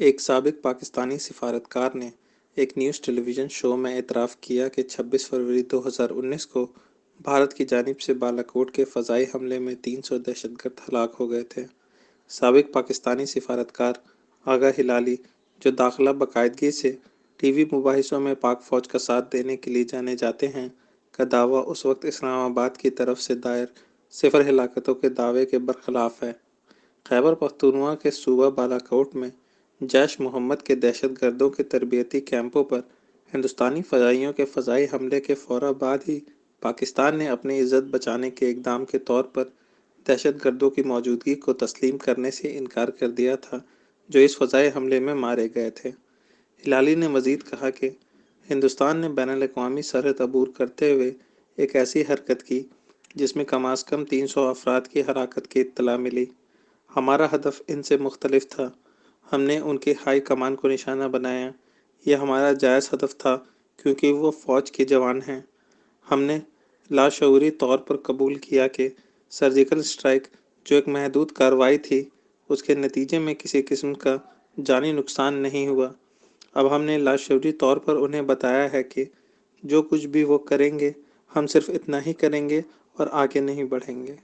एक सबक पाकिस्तानी सिफारतकार ने एक न्यूज़ टेलीविज़न शो में एतराफ़ किया कि 26 फरवरी 2019 को भारत की जानिब से बालाकोट के फ़ज़ाई हमले में 300 दहशतगर्द हलाक हो गए थे। सबक पाकिस्तानी सिफारतकार आगा हिलाली, जो दाखिला बाकायदगी से टीवी मुबाहिसों में पाक फ़ौज का साथ देने के लिए जाने जाते हैं, का दावा उस वक्त इस्लामाबाद की तरफ़ से दायर सिफर हिलाकतों के दावे के बरखिलाफ़ है। खैबर पख्तूनवा के सूबा बालाकोट में जैश मोहम्मद के दहशत गर्दों के तरबियती कैंपों पर हिंदुस्तानी फ़जाइयों के फ़जाई हमले के फ़ौर बाद ही पाकिस्तान ने अपनी इज़्ज़त बचाने के इकदाम के तौर पर दहशत गर्दों की मौजूदगी को तस्लीम करने से इनकार कर दिया था, जो इस फ़जाई हमले में मारे गए थे। हिलाली ने मज़ीद कहा कि हिंदुस्तान ने बैन अवी सरहद अबूर करते हुए एक ऐसी हरकत की, जिसमें कम अज़ कम तीन सौ अफराद की हराकत की इतला मिली। हमारा हदफ इनसे मुख्तलिफ़ था। हमने उनके हाई कमान को निशाना बनाया। यह हमारा जायज़ हदफ था, क्योंकि वो फ़ौज के जवान हैं। हमने लाशूरी तौर पर कबूल किया कि सर्जिकल स्ट्राइक जो एक महदूद कार्रवाई थी, उसके नतीजे में किसी किस्म का जानी नुकसान नहीं हुआ। अब हमने लाशूरी तौर पर उन्हें बताया है कि जो कुछ भी वो करेंगे, हम सिर्फ़ इतना ही करेंगे और आगे नहीं बढ़ेंगे।